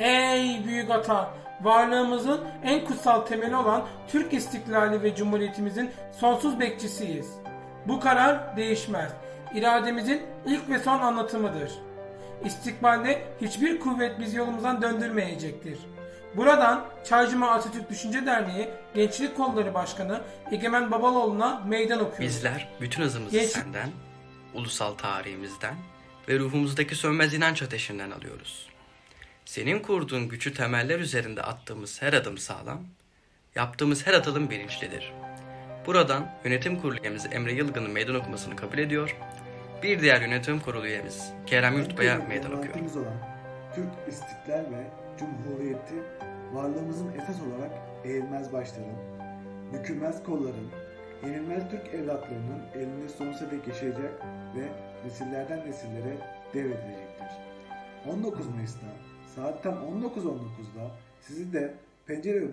Ey büyük ata! Varlığımızın en kutsal temeli olan Türk istiklali ve cumhuriyetimizin sonsuz bekçisiyiz. Bu karar değişmez. İrademizin ilk ve son anlatımıdır. İstikbalde hiçbir kuvvet bizi yolumuzdan döndürmeyecektir. Buradan Çaycıma Atatürk Düşünce Derneği Gençlik Kolları Başkanı Egemen Babaloğlu'na meydan okuyor. Bizler bütün hızımızı Geç- senden, ulusal tarihimizden ve ruhumuzdaki sönmez inanç ateşinden alıyoruz. Senin kurduğun güçlü temeller üzerinde attığımız her adım sağlam, yaptığımız her atılım bilinçlidir. Buradan yönetim kurulu üyemiz Emre Yılgın'ın meydan okumasını kabul ediyor. Bir diğer yönetim kurulu üyemiz Kerem Yurtbay'a meydan okuyor. olan Türk istiklal ve cumhuriyeti varlığımızın esas olarak eğilmez başların, bükülmez kolların, yenilmez Türk evlatlarının elinde sonsuza dek yaşayacak ve nesillerden nesillere devredilecektir. 19 Mayıs'ta saat tam 19.19'da sizi de pencere